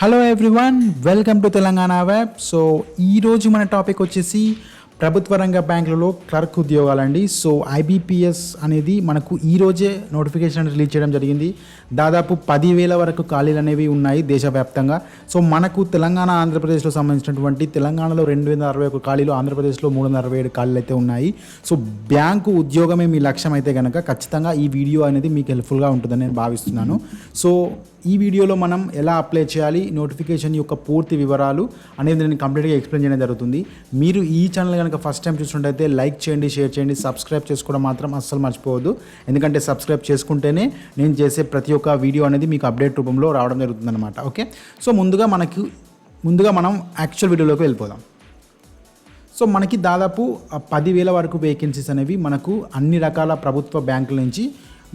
Hello everyone welcome to Telangana web so ఈరోజు మన topic వచ్చేసి ప్రభుత్వ రంగ బ్యాంకులలో క్లర్క్ ఉద్యోగాలండి. సో ఐబీపీఎస్ అనేది మనకు ఈ రోజే నోటిఫికేషన్ రిలీజ్ చేయడం జరిగింది. దాదాపు పదివేల వరకు ఖాళీలు అనేవి ఉన్నాయి దేశవ్యాప్తంగా. సో మనకు తెలంగాణ ఆంధ్రప్రదేశ్లో సంబంధించినటువంటి తెలంగాణలో రెండు వేల అరవై ఒక ఖాళీలు ఆంధ్రప్రదేశ్లో మూడు వందల అరవై ఏడు ఖాళీలు అయితే ఉన్నాయి. సో బ్యాంకు ఉద్యోగమే మీ లక్ష్యం అయితే కనుక ఖచ్చితంగా ఈ వీడియో అనేది మీకు హెల్ప్ఫుల్గా ఉంటుందని నేను భావిస్తున్నాను. సో ఈ వీడియోలో మనం ఎలా అప్లై చేయాలి నోటిఫికేషన్ యొక్క పూర్తి వివరాలు అనేది నేను కంప్లీట్గా ఎక్స్ప్లెయిన్ చేయడం జరుగుతుంది. మీరు ఈ ఛానల్ కనుక ఫస్ట్ టైం చూసినట్టయితే లైక్ చేయండి షేర్ చేయండి సబ్స్క్రైబ్ చేసుకోవడం మాత్రం అస్సలు మర్చిపోవద్దు. ఎందుకంటే సబ్స్క్రైబ్ చేసుకుంటేనే నేను చేసే ప్రతి ఒక్క వీడియో అనేది మీకు అప్డేట్ రూపంలో రావడం జరుగుతుంది అనమాట ఓకే సో ముందుగా మనకు ముందుగా మనం యాక్చువల్ వీడియోలోకి వెళ్ళిపోదాం. సో మనకి దాదాపు పదివేల వరకు వేకెన్సీస్ అనేవి మనకు అన్ని రకాల ప్రభుత్వ బ్యాంకుల నుంచి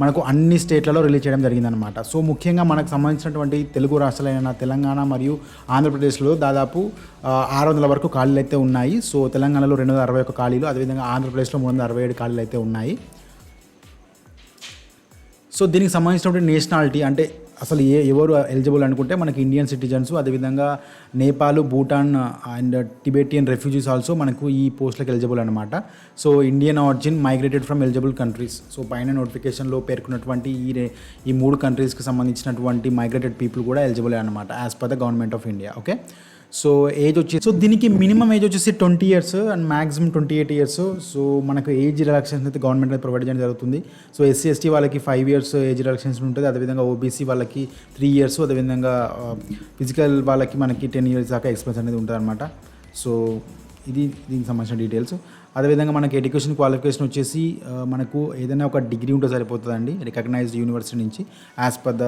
మనకు అన్ని స్టేట్లలో రిలీజ్ చేయడం జరిగిందనమాట సో ముఖ్యంగా మనకు సంబంధించినటువంటి తెలుగు రాష్ట్రాలైన తెలంగాణ మరియు ఆంధ్రప్రదేశ్లో దాదాపు ఆరు వందల వరకు ఖాళీలు అయితే ఉన్నాయి. సో తెలంగాణలో రెండు వందల అరవై ఒక ఖాళీలు అదేవిధంగా ఆంధ్రప్రదేశ్లో మూడు వందల అరవై ఏడు ఖాళీలు అయితే ఉన్నాయి. సో దీనికి సంబంధించినటువంటి నేషనాలిటీ అంటే అసలు ఏ ఎవరు ఎలిజిబుల్ అనుకుంటే మనకి ఇండియన్ సిటిజన్స్ అదేవిధంగా Nepal Bhutan and Tibetan refugees also మనకు ఈ పోస్ట్లకు ఎలిజిబుల్ అనమాట so Indian origin migrated from eligible countries so పైన నోటిఫికేషన్లో పేర్కొన్నటువంటి ఈ ఈ మూడు కంట్రీస్కి సంబంధించినటువంటి మైగ్రేటెడ్ పీపుల్ కూడా ఎలిజిబుల్ అనమాట as per the government of India okay so age వచ్చి సో దీనికి మినిమం ఏజ్ వచ్చేసి twenty years and maximum twenty eight years. So మనకు ఏజ్ రిలాక్సేషన్ అయితే గవర్నమెంట్ అనేది ప్రొవైడ్ చేయడం జరుగుతుంది. సో ఎస్సీ ఎస్టీ వాళ్ళకి ఫైవ్ ఇయర్స్ ఏజ్ రిలాక్సేషన్ ఉంటుంది. అదేవిధంగా ఓబీసీ వాళ్ళకి త్రీ ఇయర్స్ అదేవిధంగా ఫిజికల్ వాళ్ళకి మనకి టెన్ ఇయర్స్ దాకా ఎక్స్పెన్స్ అనేది ఉంటుంది అనమాట సో ఇది దీనికి సంబంధించిన డీటెయిల్స్ అదేవిధంగా మనకి ఎడ్యుకేషన్ క్వాలిఫికేషన్ వచ్చేసి మనకు ఏదైనా ఒక డిగ్రీ ఉంటే సరిపోతుందండి. రికగ్నైజ్డ్ యూనివర్సిటీ నుంచి as per the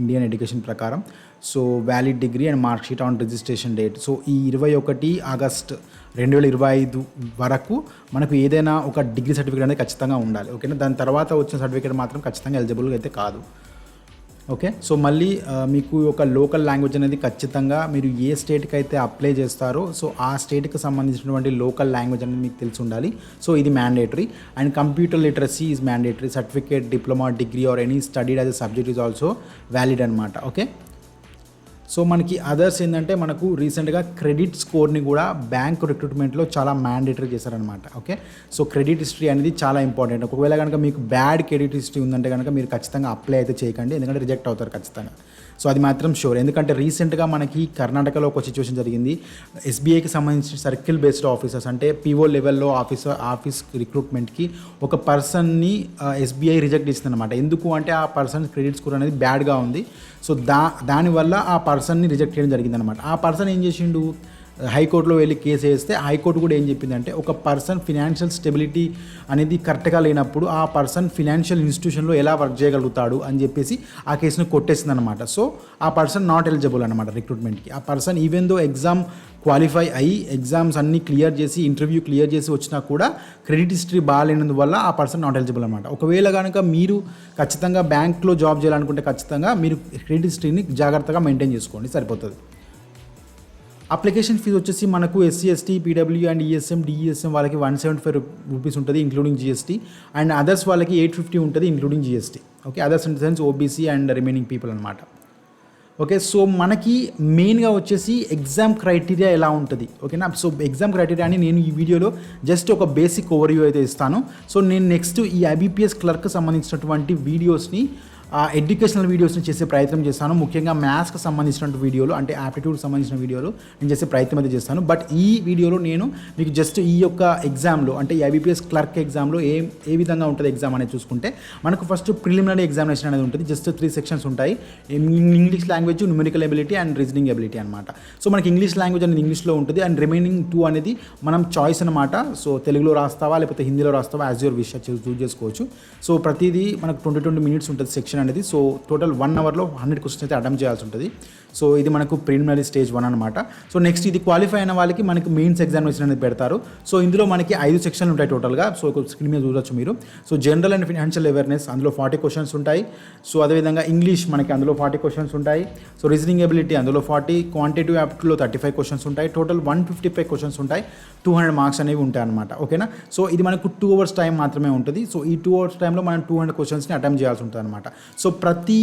Indian education ప్రకారం. So valid degree and mark sheet on registration date so ఈ ఇరవై ఒకటి ఆగస్ట్ రెండు వేల ఇరవై ఐదు వరకు మనకు ఏదైనా ఒక డిగ్రీ సర్టిఫికేట్ అనేది ఖచ్చితంగా ఉండాలి. ఓకేనా దాని తర్వాత వచ్చిన సర్టిఫికేట్ మాత్రం ఖచ్చితంగా ఎలిజిబుల్గా అయితే కాదు. ఓకే? సో మళ్ళీ మీకు ఒక లోకల్ లాంగ్వేజ్ అనేది ఖచ్చితంగా మీరు ఏ స్టేట్కి అయితే అప్లై చేస్తారో సో ఆ స్టేట్కి సంబంధించినటువంటి లోకల్ లాంగ్వేజ్ అనేది మీకు తెలిసి ఉండాలి. సో ఇది mandatory. And computer literacy is mandatory. Certificate diploma degree or any studied as a subject is also valid అనమాట ఓకే? సో మనకి అదర్స్ ఏంటంటే మనకు రీసెంట్గా క్రెడిట్ స్కోర్ని కూడా బ్యాంక్ రిక్రూట్మెంట్లో చాలా మ్యాండేటరీ చేశారనమాట ఓకే సో క్రెడిట్ హిస్టరీ అనేది చాలా ఇంపార్టెంట్ ఒకవేళ కనుక మీకు బ్యాడ్ క్రెడిట్ హిస్టరీ ఉందంటే కనుక మీరు ఖచ్చితంగా అప్లై అయితే చేయకండి ఎందుకంటే రిజెక్ట్ అవుతారు ఖచ్చితంగా. సో అది మాత్రం షూర్ ఎందుకంటే రీసెంట్గా మనకి కర్ణాటకలో ఒక సిచ్యువేషన్ జరిగింది. ఎస్బీఐకి సంబంధించిన సర్కిల్ బేస్డ్ ఆఫీసర్స్ అంటే పీఓ లెవెల్లో ఆఫీసర్ ఆఫీస్ రిక్రూట్మెంట్కి ఒక పర్సన్ని ఎస్బీఐ రిజెక్ట్ ఇస్తుందన్నమాట ఎందుకు అంటే ఆ పర్సన్ క్రెడిట్ స్కోర్ అనేది బ్యాడ్గా ఉంది. సో దా దానివల్ల ఆ పర్సన్ని రిజెక్ట్ చేయడం జరిగిందనమాట ఆ పర్సన్ ఏం చేసిండు? హైకోర్టులో వెళ్ళి కేసు వేస్తే హైకోర్టు కూడా ఏం చెప్పిందంటే ఒక పర్సన్ ఫినాన్షియల్ స్టెబిలిటీ అనేది కరెక్ట్గా లేనప్పుడు ఆ పర్సన్ ఫినాన్షియల్ ఇన్స్టిట్యూషన్లో ఎలా వర్క్ చేయగలుగుతాడు అని చెప్పేసి ఆ కేసును కొట్టేసింది అనమాట సో ఆ పర్సన్ నాట్ ఎలిజిబుల్ అనమాట రిక్రూట్మెంట్కి ఆ person even though exam qualify అయ్యి ఎగ్జామ్స్ అన్ని క్లియర్ చేసి ఇంటర్వ్యూ క్లియర్ చేసి వచ్చినా కూడా క్రెడిట్ హిస్టరీ బాగాలేనందువల్ల ఆ పర్సన్ నాట్ ఎలిజిబుల్ అనమాట ఒకవేళ కనుక మీరు ఖచ్చితంగా బ్యాంక్లో జాబ్ చేయాలనుకుంటే ఖచ్చితంగా మీరు క్రెడిట్ హిస్టరీని జాగ్రత్తగా మెయింటైన్ చేసుకోండి. సరిపోతుంది. అప్లికేషన్ ఫీజు వచ్చేసి మనకు SC ST PW and ESM DESM వాళ్ళకి వన్ సెవెంటీ ఫైవ్ రూపీస్ ఉంటుంది ఇంక్లూడింగ్ జిఎస్టీ అండ్ అదర్స్ వాళ్ళకి ఎయిట్ ఫిఫ్టీ ఉంటుంది including GST okay others in the sense OBC and remaining people అనమాట ఓకే సో మనకి మెయిన్గా వచ్చేసి ఎగ్జామ్ క్రైటీరియా ఎలా ఉంటుంది? ఓకేనా సో ఎగ్జామ్ క్రైటీరియా అని నేను ఈ వీడియోలో జస్ట్ ఒక బేసిక్ ఓవర్వ్యూ అయితే ఇస్తాను. సో నేను నెక్స్ట్ ఈ ఐబీపీఎస్ క్లర్క్ సంబంధించినటువంటి వీడియోస్ని ఎడ్యుకేషనల్ వీడియోస్ని చేసే ప్రయత్నం చేస్తాను. ముఖ్యంగా మ్యాథ్స్కి సంబంధించినటువంటి వీడియోలు అంటే యాప్టిట్యూడ్కి సంబంధించిన వీడియోలు నేను చేసే ప్రయత్నం అయితే చేస్తాను. బట్ ఈ వీడియోలో నేను మీకు జస్ట్ ఈ యొక్క ఎగ్జామ్లో అంటే ఈ ఐబీపీఎస్ క్లర్క్ ఎగ్జామ్లో ఏ ఏ విధంగా ఉంటుంది ఎగ్జామ్ అనేది చూసుకుంటే మనకు ఫస్ట్ ప్రిలిమినరీ ఎగ్జామినేషన్ అనేది ఉంటుంది. జస్ట్ త్రీ సెక్షన్స్ ఉంటాయి. English language numerical ability and reasoning ability అనమాట సో మనకి ఇంగ్లీష్ లాంగ్వేజ్ అనేది ఇంగ్లీష్లో ఉంటుంది. అండ్ రిమైనింగ్ టూ అనేది మనం చాయిస్ అనమాట సో తెలుగులో రాస్తావా లేకపోతే హిందీలో రాస్తావా యాజ్ యువర్ విష్ చూస్ చేసుకోవచ్చు. సో ప్రతిదీ మనకు ట్వంటీ ట్వంటీ మినిట్స్ ఉంటుంది సెక్షన్ అనేది సో టోటల్ వన్ అవర్లో హండ్రెడ్ క్వశ్చన్స్ అయితే అటెంప్ట్ చేయాల్సి ఉంటుంది. సో ఇది మనకు ప్రిలిమినరీ స్టేజ్ వన్ అనమాట సో నెక్స్ట్ ఇది క్వాలిఫై అయిన వాళ్ళకి మనకి మెయిన్స్ ఎగ్జామినేషన్ అనేది పెడతారు. సో ఇందులో మనకి ఐదు సెక్షన్లు ఉంటాయి టోటల్గా సో ఒక స్క్రీన్ మీద చూడొచ్చు మీరు. So general and financial awareness అందులో ఫార్టీ క్వశ్చన్స్ ఉంటాయి. సో అదేవిధంగా ఇంగ్లీష్ మనకి అందులో ఫార్టీ క్వశ్చన్స్ ఉంటాయి. సో రీజనింగ్ ఎబిలిటీ అందులో ఫార్టీ క్వాంటిటివ్ యాప్ట్లో థర్టీ ఫైవ్ క్వశ్చన్స్ ఉంటాయి. Total one fifty five questions ఉంటాయి. టూ హండ్రెడ్ మార్క్స్ అనేవి ఉంటాయి అనమాట ఓకేనా సో ఇది మనకు టూ అవర్స్ టైం మాత్రమే ఉంటుంది. సో ఈ టూ అవర్స్ టైంలో మనం టూ హండ్రెడ్ క్వశ్చన్స్ని అటెంప్ట్ చేయాల్సి ఉంటుంది అనమాట సో ప్రతి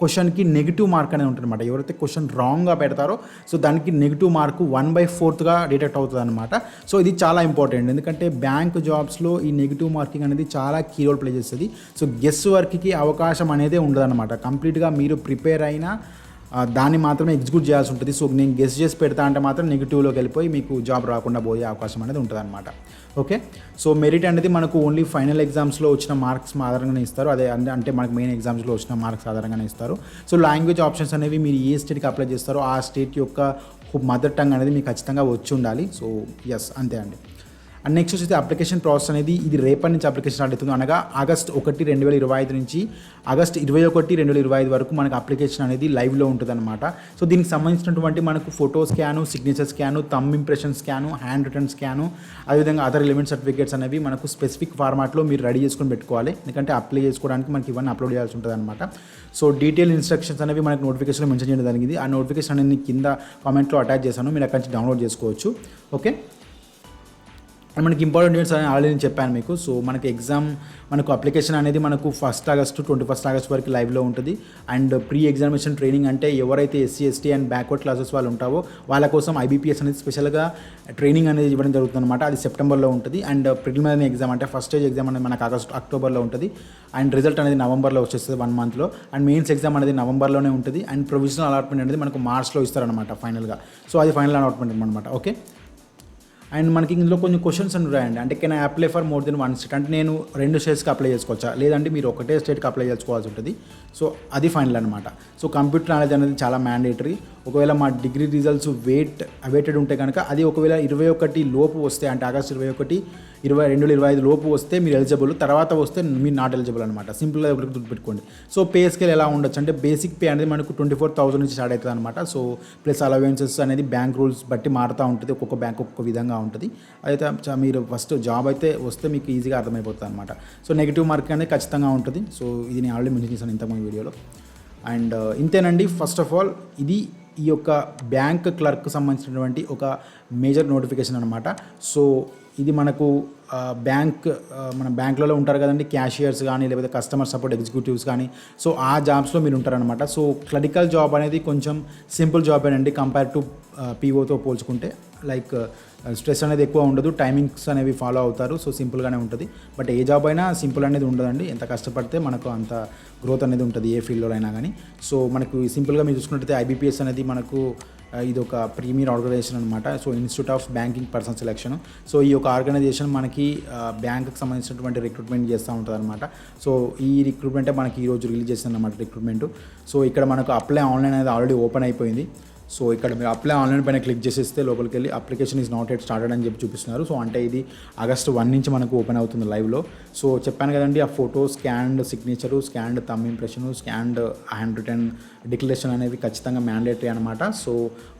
క్వశ్చన్కి నెగిటివ్ మార్క్ అనేది ఉంటుంది అనమాట ఎవరైతే క్వశ్చన్ రాంగ్గా పెడతారో సో దానికి నెగిటివ్ మార్క్ వన్ బై ఫోర్త్గా డిటెక్ట్ అవుతుంది అనమాట సో ఇది చాలా ఇంపార్టెంట్. ఎందుకంటే బ్యాంక్ జాబ్స్లో ఈ నెగిటివ్ మార్కింగ్ అనేది చాలా కీ రోల్ ప్లే చేస్తుంది. సో గెస్ వర్క్కి అవకాశం అనేది ఉండదన్నమాట. కంప్లీట్గా మీరు ప్రిపేర్ అయినా దాన్ని మాత్రమే ఎగ్జిక్యూట్ చేయాల్సి ఉంటుంది. సో నేను గెస్ట్ చేసి పెడతా అంటే మాత్రం నెగిటివ్లోకి వెళ్ళిపోయి మీకు జాబ్ రాకుండా పోయే అవకాశం అనేది ఉంటుంది అనమాట ఓకే సో మెరిట్ అనేది మనకు ఓన్లీ ఫైనల్ ఎగ్జామ్స్లో వచ్చిన మార్క్స్ ఆధారంగానే ఇస్తారు. అదే అంటే- మనకు మెయిన్ ఎగ్జామ్స్లో వచ్చిన మార్క్స్ ఆధారంగానే ఇస్తారు. సో లాంగ్వేజ్ ఆప్షన్స్ అనేవి మీరు ఏ స్టేట్కి అప్లై చేస్తారో ఆ స్టేట్ యొక్క మదర్ టంగ్ అనేది మీకు ఖచ్చితంగా వచ్చి ఉండాలి. సో ఎస్ అంతే అండి. అండ్ నెక్స్ట్ వచ్చేసి అప్లికేషన్ ప్రాసెస్ అనేది ఇది రేపటి నుంచి అప్లికేషన్ స్టార్ట్ అవుతుంది. అనగా ఆగస్ట్ ఒకటి రెండు వేల ఇరవై ఐదు నుంచి ఆగస్ట్ ఇరవై ఒకటి రెండు వేల ఇరవై ఐదు వరకు మనకు అప్లికేషన్ అనేది లైవ్లో ఉంటుంది అనమాట సో దీనికి సంబంధించినటువంటి మనకు photo scan signature scan thumb impression scan handwritten scan అదేవిధంగా అదర్ ఎలిమెంట్ సర్టిఫికేట్స్ అనేవి మనకు స్పెసిఫిక్ ఫార్మాట్లో మీరు రెడీ చేసుకొని పెట్టుకోవాలి. ఎందుకంటే అప్లై చేసుకోవడానికి మనకి ఇవన్నీ అప్లోడ్ చేయాల్సి ఉంటుంది అనమాట సో డీటెయిల్ ఇన్స్ట్రక్షన్స్ అనేవి మనకు నోటిఫికేషన్లో మెన్షన్ చేయడం జరిగింది. ఆ నోటిఫికేషన్ అనేది కింద కామెంట్లో అటాచ్ చేశాను. మీరు అక్కడి నుంచి డౌన్లోడ్ చేసుకోవచ్చు. ఓకే మనకి ఇంపార్టెంట్ డేట్స్ అని ఆల్రెడీ నేను చెప్పాను మీకు. సో మనకి ఎగ్జామ్ మనకు అప్లికేషన్ అనేది మనకు first August twenty first August వరకు లైవ్లో ఉంటుంది. అండ్ ప్రీ ఎగ్జామినేషన్ ట్రైనింగ్ అంటే ఎవరైతే SC ST and backward classes వాళ్ళు ఉంటావో వాళ్ళ కోసం ఐబీపీఎస్ అనేది స్పెషల్గా ట్రైనింగ్ అనేది ఇవ్వడం జరుగుతుంది అనమాట అది సెప్టెంబర్లో ఉంటుంది. అండ్ ప్రిలిమినరీ ఎగ్జామ్ అంటే ఫస్ట్ స్టేజ్ ఎగ్జామ్ అనేది మనకు ఆగస్ట్ అక్టోబర్లో ఉంటుంది. అండ్ రిజల్ట్ అనేది నవంబర్లో వచ్చేస్తుంది వన్ మంత్లో అండ్ మెయిన్స్ ఎగ్జామ్ అనేది నవంబర్లోనే ఉంటుంది. అండ్ ప్రొవిజనల్ అలాట్మెంట్ అనేది మనకు మార్చ్లో ఇస్తారనమాట ఫైనల్గా సో అది ఫైనల్ అలాట్మెంట్ అనమాట ఓకే అండ్ మనకి ఇందులో కొన్ని క్వశ్చన్స్ ఉన్నాయండి. అంటే can apply for more than one state అంటే నేను రెండు స్టేట్స్కి అప్లై చేసుకోవచ్చా? లేదంటే మీరు ఒకటే స్టేట్కి అప్లై చేసుకోవాల్సి ఉంటుంది. సో అది ఫైనల్ అనమాట సో కంప్యూటర్ నాలెడ్జ్ అనేది చాలా మ్యాండేటరీ ఒకవేళ మా డిగ్రీ రిజల్ట్స్ వెయిట్ అవైటెడ్ ఉంటే కనుక అది ఒకవేళ ఇరవై ఒకటి లోపు వస్తే అంటే ఆగస్ట్ ఇరవై ఒకటి ఇరవై రెండు వేల ఇరవై ఐదు లోపు వస్తే మీరు ఎలిజిబుల్ తర్వాత వస్తే మీరు నాట్ ఎలిజిబుల్ అనమాట సింపుల్గా గుర్తుపెట్టుకోండి. సో పే స్కేల్ ఎలా ఉండొచ్చు? అంటే బేసిక్ పే అనేది మనకు ట్వంటీ ఫోర్ థౌసండ్ నుంచి స్టార్ట్ అవుతుంది అనమాట సో ప్లస్ అలవెన్సెస్ అనేది బ్యాంక్ రూల్స్ బట్టి మారుతూ ఉంటుంది. ఒక్కొక్క బ్యాంక్ ఒక్కొక్క విధంగా ఉంటుంది. అయితే మీరు ఫస్ట్ జాబ్ అయితే వస్తే మీకు ఈజీగా అర్థమైపోతుంది అనమాట సో నెగిటివ్ మార్క్ అనేది ఖచ్చితంగా ఉంటుంది. సో ఇది నేను ఆల్రెడీ మెన్షన్ చేశాను ఇంతకుముందు వీడియోలో. అండ్ uh, ఇంతేనండి. ఫస్ట్ ఆఫ్ ఆల్ ఇది ఈ యొక్క బ్యాంక్ క్లర్క్ సంబంధించినటువంటి ఒక మేజర్ నోటిఫికేషన్ అనమాట సో ఇది మనకు బ్యాంక్ మన బ్యాంకులలో ఉంటారు కదండి క్యాషియర్స్ కానీ లేకపోతే కస్టమర్ సపోర్ట్ ఎగ్జిక్యూటివ్స్ కానీ. సో ఆ జాబ్స్లో మీరు ఉంటారనమాట సో క్లరికల్ జాబ్ అనేది కొంచెం సింపుల్ జాబ్ అండి కంపేర్ టు పీఓతో పోల్చుకుంటే. లైక్ స్ట్రెస్ అనేది ఎక్కువ ఉండదు టైమింగ్స్ అనేవి ఫాలో అవుతారు సో సింపుల్గానే ఉంటుంది. బట్ ఏ జాబ్ అయినా సింపుల్ అనేది ఉండదండి ఎంత కష్టపడితే మనకు అంత గ్రోత్ అనేది ఉంటుంది ఏ ఫీల్డ్లో అయినా కానీ. సో మనకు సింపుల్గా మీరు చూసుకున్నట్టయితే ఐబీపీఎస్ అనేది మనకు ఇది ఒక ప్రీమియర్ ఆర్గనైజేషన్ అనమాట so institute of banking personnel selection. So ఈ యొక్క ఆర్గనైజేషన్ మనకి బ్యాంక్కి సంబంధించినటువంటి రిక్రూట్మెంట్ చేస్తూ ఉంటుంది అనమాట సో ఈ రిక్రూట్మెంటే మనకి ఈరోజు రిలీజ్ చేసింది అనమాట రిక్రూట్మెంట్. సో ఇక్కడ మనకు అప్లై ఆన్లైన్ అనేది ఆల్రెడీ ఓపెన్ అయిపోయింది. సో ఇక్కడ మీరు అప్లై ఆన్లైన్ పైన క్లిక్ చేసేస్తే లోపలికి వెళ్ళి application is not yet started అని చెప్పి చూపిస్తున్నారు. సో అంటే ఇది ఆగస్ట్ వన్ నుంచి మనకు ఓపెన్ అవుతుంది లైవ్లో. సో చెప్పాను కదండి ఆ photo scanned signature scanned thumb impression scanned handwritten declaration అనేది ఖచ్చితంగా మ్యాండేటరీ అనమాట సో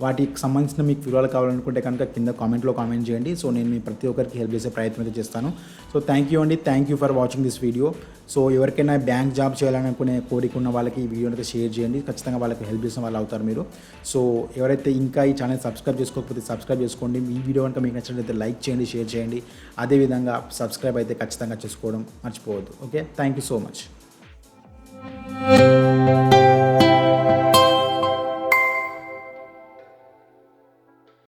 వాటికి సంబంధించిన మీకు వివరాలు కావాలనుకుంటే కనుక కింద కామెంట్లో కామెంట్ చేయండి. సో నేను మీ ప్రతి ఒక్కరికి హెల్ప్ చేసే ప్రయత్నం అయితే చేస్తాను. సో థ్యాంక్ యూ అండి. Thank you for watching this video. So ఎవరికైనా బ్యాంక్ జాబ్ చేయాలనుకునే కోరిక ఉన్న వాళ్ళకి ఈ వీడియోని అయితే షేర్ చేయండి. ఖచ్చితంగా వాళ్ళకి హెల్ప్ చేసిన వాళ్ళు అవుతారు మీరు. సో ఎవరైతే ఇంకా ఈ ఛానల్ సబ్స్క్రైబ్ చేసుకోకపోతే సబ్స్క్రైబ్ చేసుకోండి. ఈ వీడియో కనుక మీకు నచ్చినట్లయితే లైక్ చేయండి షేర్ చేయండి. అదేవిధంగా సబ్స్క్రైబ్ అయితే ఖచ్చితంగా చేసుకోవడం మర్చిపోవద్దు. Okay? Thank you so much.